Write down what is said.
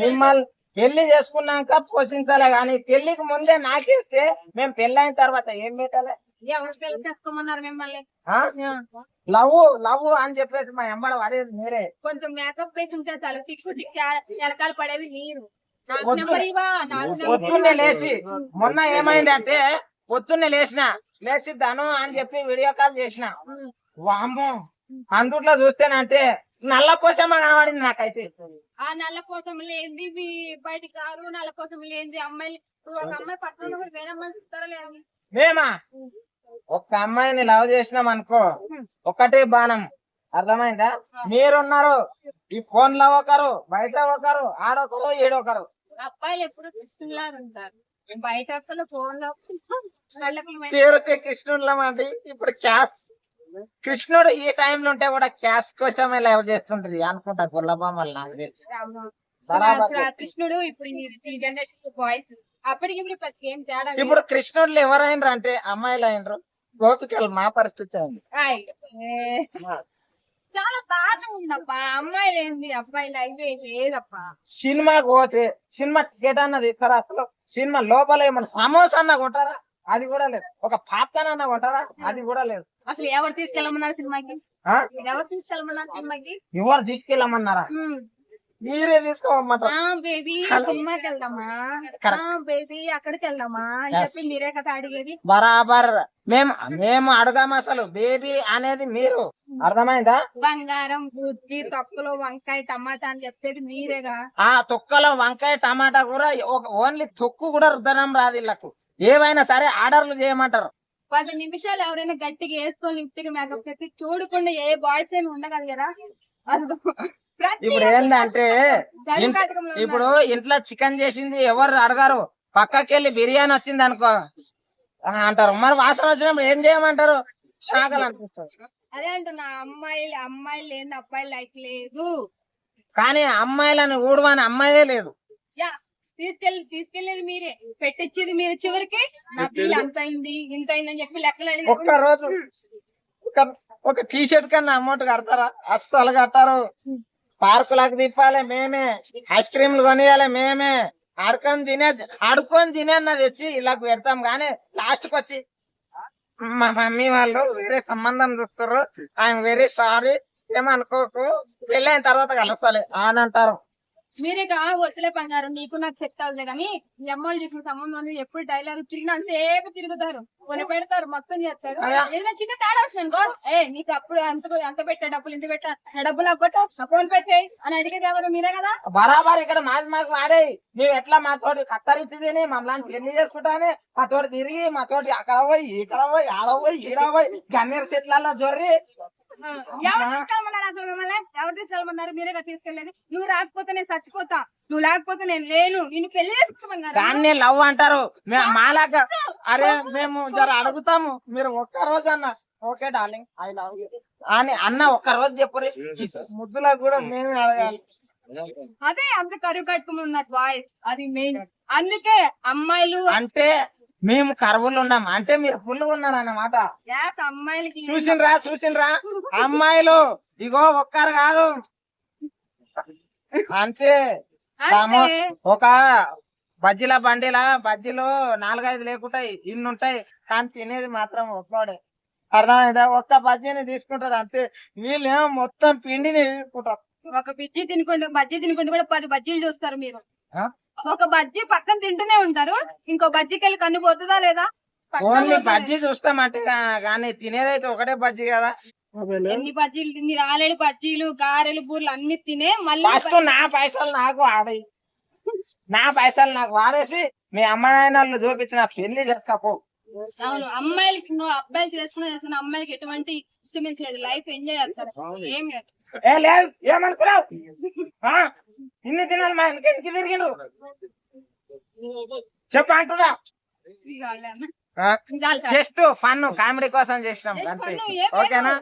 మిమ్మల్ని పెళ్ళి చేసుకున్నాక పోషించాలి కానీ పెళ్ళికి ముందే నాకేస్తే మేము పెళ్ళి అయిన తర్వాత ఏం పెట్టాలి? చేసుకోమన్నారు మిమ్మల్ని? లవ్ లవ్ అని చెప్పేసి మా ఎంబడ పడేది మీరే. కొంచెం మేకప్ వేసి ఉంటే చాలు తిక్కు ఎలకాలు పడేవి మీరు పొద్దున్నే. లేచి మొన్న ఏమైందంటే పొద్దున్నే లేచిన లేచి ధను అని చెప్పి వీడియో కాల్ చేసిన. వామ్మో అందుట్లో చూస్తేనంటే నల్ల పోసమ్మ కనబడింది నాకైతే. ఆ నల్ల ఇవి బయటికి కారు నల్ల కోసం లేనిది అమ్మాయిలు. ఒక అమ్మాయి వేరే చూస్తారా లేదు మేమా ఒక్క అమ్మాయిని లవ్ చేసినాం అనుకో ఒకటే బాణం. అర్థమైందా? మీరున్నారు. ఈ ఫోన్లో ఒకరు బయట ఒకరు ఆడొకరు ఈడొకరు అబ్బాయిలు ఎప్పుడు కృష్ణులాగా ఉంటారు. బయట ఒక్కరు ఫోన్లో పేరుకి కృష్ణుడు ఇప్పుడు క్యాష్ కృష్ణుడు ఈ టైంలో ఉంటే కూడా క్యాష్ కోసమే లవ్ చేస్తుంటది అనుకుంటా గుల్లబొమ్మలు నాకు తెలిసి. కృష్ణుడు ఇప్పుడు ఈ- జనరేషన్ బాయ్స్ అప్పటికి ఇప్పుడు కృష్ణుడులు ఎవరైనరు అంటే అమ్మాయిలు అయినరు. గోపికలు మా పరిస్థితి. చాలా దారుణం ఉందప్పా. అమ్మాయిలు ఏంది? అబ్బాయిలు అయితే లేదప్పా. సినిమాకి పోతే సినిమా టికెట్ అన్న తీస్తారా అసలు? సినిమా లోపల ఏమన్నా సమోసా అన్న కొంటారా? అది కూడా లేదు. ఒక పాప్కార్న్ అన్న కొంటారా? అది కూడా లేదు. అసలు ఎవరు తీసుకెళ్ళమన్నారు సినిమాకి? ఎవరు తీసుకెళ్ళమన్నారు సినిమాకి? ఎవరు తీసుకెళ్ళమన్నారా. మీరే బేబీ. సినిమాకి వెళ్దామా? బేబీ అక్కడికి వెళ్దామా? అని. చెప్పి మీరే కదా అడిగేది. బరాబర్. మేము మేము అడగాము అసలు. బేబీ అనేది మీరు. అర్థమైందా? బంగారం బుజ్జి తొక్కలు వంకాయ టమాటా అని చెప్పేది మీరేగా? ఆ తొక్కలో వంకాయ టమాటా కూడా ఓన్లీ తొక్కు కూడా రుద్దడం రాదు వీళ్ళకు ఏవైనా సరే ఆర్డర్లు చేయమంటారు. పది నిమిషాలు ఎవరైనా గట్టిగా వేసుకొని లిప్స్టిక్ మేకప్ చేసి చూడకుండా ఏ బాయ్స్ ఏమి ఉండగలిగారా ఇప్పుడు ఏంటంటే. ఇప్పుడు ఇంట్లో చికెన్ చేసింది ఎవరు అడగారు. పక్కకెళ్ళి బిర్యానీ వచ్చింది అనుకో. అంటారు. మరి వాసన వచ్చినప్పుడు ఏం చేయమంటారు? అనిపిస్తుంది. అదే అంటున్నా అమ్మాయిలు అమ్మాయిలు లేని అబ్బాయిలు లైఫ్ లేదు. కానీ అమ్మాయిలని ఊడవని అమ్మాయే లేదు. యా తీసుకెళ్ళి తీసుకెళ్ళేది మీరే. పెట్టించేది మీరు చివరికి. నా బిల్ అంత అయింది ఇంత అయింది అని చెప్పి లెక్కలు ఒక్క రోజు. ఒక టీ షర్ట్ కన్నా అమౌంట్ కడతారా? అస్సలు కట్టారు. పార్కులకు తిప్పాలి మేమే. ఐస్ క్రీమ్లు కొనియాలి మేమే. ఆడుకొని తినే ఆడుకొని తినే తెచ్చి ఇలా పెడతాం. కానీ లాస్ట్కి వచ్చి మా మమ్మీ వాళ్ళు వేరే సంబంధం చూస్తారు ఐఎమ్ వెరీ సారీ ఏమనుకోకు? పెళ్ళైన తర్వాత కలుస్తాలి. అని అంటారు మీరే కా వచ్చలే బంగారు నీకు నాకు అవ్వలే కానీ ఈ అమ్మాయిలు చేసిన సంబంధం ఎప్పుడు డైలాగ్ తిరిగినా సేపు తిరుగుతారు. కొని పెడతారు మొత్తం చేస్తారు. ఏదైనా చిన్న తేడా వచ్చింది అనుకో ఏ నీకు అప్పుడు అంత అంత పెట్టా డబ్బులు ఇంత పెట్టా డబ్బులు నా ఫోన్ పే చేయి అని అడిగేది ఎవరు మీరే కదా? బరాబర్ ఇక్కడ మాది మాకు వాడే మేము ఎట్లా మా తోటి కత్తరించి తిని మమ్మల్ని పెళ్ళి చేసుకుంటానే మా తోటి తిరిగి మా తోటి అక్కడ పోయి ఇక్కడ పోయి ఆడ పోయి ఈడ పోయి గన్నేరు చెట్లలో జొర్రి. ఎవరు తీసుకెళ్ళమన్నారు అసలు మిమ్మల్ని? ఎవరు తీసుకెళ్ళమన్నారు? మీరే కదా తీసుకెళ్ళేది. నువ్వు రాకపోతే నేను చచ్చిపోతా. నువ్వు లేకపోతే నేను లేను. నిన్ను పెళ్ళి చేసుకోమన్నారు దాన్ని లవ్ అంటారు. మే- మాలాగా అరే మేము జర అడుగుతాము. మీరు ఒక్క రోజు అన్న. Okay darling. I love you. అని అన్న ఒక్క రోజు చెప్పరు ముద్దులకు కూడా మేమే అడగాలి. అదే అంత కరువు కట్టుకుని ఉన్నారు బాయ్స్ అది మెయిన్ అందుకే అమ్మాయిలు అంటే మేము కరువులు ఉన్నాం అంటే మీరు ఫుల్ ఉన్నారు అన్నమాట చూసిండ్రా చూసిండ్రా. అమ్మాయిలు ఇగో ఒక్కరు కాదు. అంతే. ఒక బజ్జీల బండిలా బజ్జీలు నాలుగైదు లేకుంటాయి ఇన్ని ఉంటాయి కానీ తినేది మాత్రం ఒక్కడే. అర్థమైందా? ఒక్క బజ్జీని తీసుకుంటారు అంతే. వీళ్ళేమో మొత్తం పిండిని తీసుకుంటారు. ఒక బజ్జీ తినుకుంటూ బజ్జీ తినుకుంటూ కూడా పది బజ్జీలు చూస్తారు మీరు? ఒక బజ్జీ పక్కన తింటూనే ఉంటారు. ఇంకో బజ్జీకి వెళ్ళి కన్ను పోతుందా లేదా? పక్కన ఓన్లీ. బజ్జీ చూస్తామంటే కానీ తినేదైతే ఒకటే బజ్జీ కదా. ఎన్ని బజ్జీలు మీరు ఆల్రెడీ బజ్జీలు గారెలు బూర్లు అన్ని తినే మళ్ళీ ఫస్ట్ నా పైసలు నాకు వాడాయి నా పైసలు నాకు వాడేసి మీ అమ్మ నాయనలు చూపించిన పెళ్ళి చేసుకోపో అవును అమ్మాయిలకి నువ్వు అబ్బాయిలు చేసుకున్న చేసుకున్న అమ్మాయిలకి ఎటువంటి డిస్టర్బెన్స్ లేదు. లైఫ్ ఎంజాయ్ చేస్తారు. ఏం లేదు. ఏమనుకున్నావు? ఇన్ని తినాలి మా ఎందుకు ఎందుకు తిరిగిండు చెప్పు అంటున్నా. జస్ట్ ఫన్ కామెడీ కోసం చేసినాం. ఓకేనా?